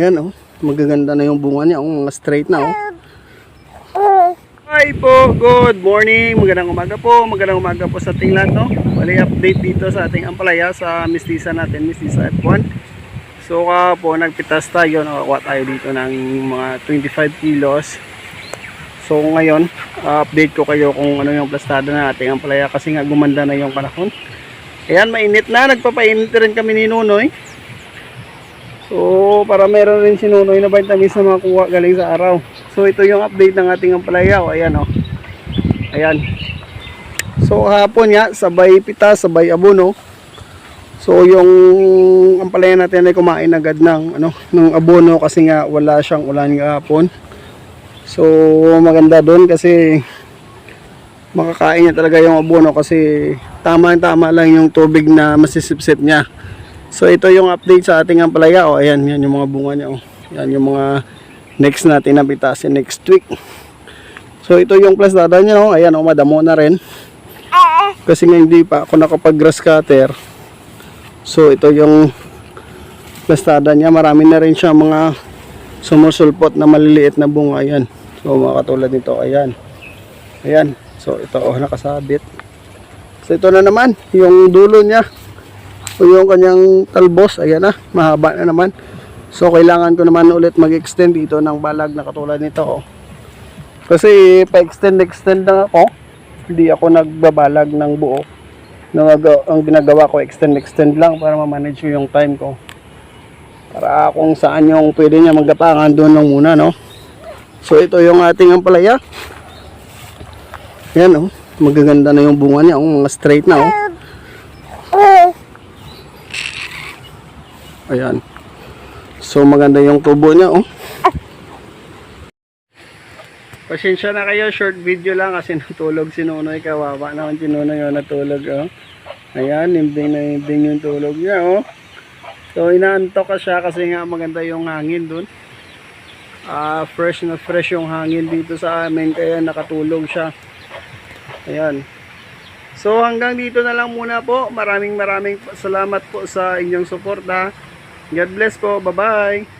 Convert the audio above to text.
Yan oh. Magaganda na yung bunga niya. Oh, mga straight na oh. Hi po, good morning, magandang umaga po, magandang umaga po sa ating lahat, no? Bali update dito sa ating ampalaya sa mistisa natin, mistisa F1. So ka po, nagpitas tayo, nakakuha tayo dito ng mga 25 kilos. So ngayon, uh, update ko kayo kung ano yung plastada na ating ampalaya kasi nga gumanda na yung panahon. Ayan, mainit na, nagpapainit rin kami ni Nunoy. So, para meron rin si Nunoy na vitamins na makuha galing sa araw. So, ito yung update ng ating ampalaya. O, ayan o. Ayan. So, hapon nga, sabay pita, sabay abono. So, yung ampalaya natin ay kumain agad ng, ano, ng abono kasi nga wala siyang ulan hapon. So, maganda doon kasi makakain niya talaga yung abono kasi tama-tama lang yung tubig na masisipsip niya. So ito yung update sa ating ampalaya. O ayan, yan yung mga bunga niya. O. Yan yung mga next natin na bitasin next week. So ito yung plastada niya. O. Ayan, o, madamo na rin. Kasi nga hindi pa ako nakapag grass cutter. So ito yung plastada niya. Marami na rin siya mga sumusulpot na maliliit na bunga. Ayan. So mga katulad nito. Ayan. Ayan. So ito oh nakasabit. So ito na naman yung dulo niya. O yung kanyang talbos, ayan na, mahaba na naman. So kailangan ko naman ulit mag-extend dito ng balag na katulad nito. Oh. Kasi pa-extend extend lang ako. Hindi ako nagbabalag ng buo. Nang ang ginagawa ko extend extend lang para ma-manage yung time ko. Para kung saan yung pwede niya maggapangan doon lang muna, no? So ito yung ating ampalaya. Yan oh, magaganda na yung bunga niya, oh, mga straight na oh. Ayan. So maganda yung tubo niya oh. Pasensya na kayo, short video lang kasi natulog si Nonoy. Kawawa naman si Nonoy oh, natulog oh. Ayan, nimbing na nimbing yung tulog niya oh. So inaantok ka siya kasi nga maganda yung hangin dun. Ah, fresh na fresh yung hangin dito sa amin kaya nakatulog siya. Ayan. So hanggang dito na lang muna po. Maraming maraming salamat po sa inyong suporta. God bless po. Bye-bye.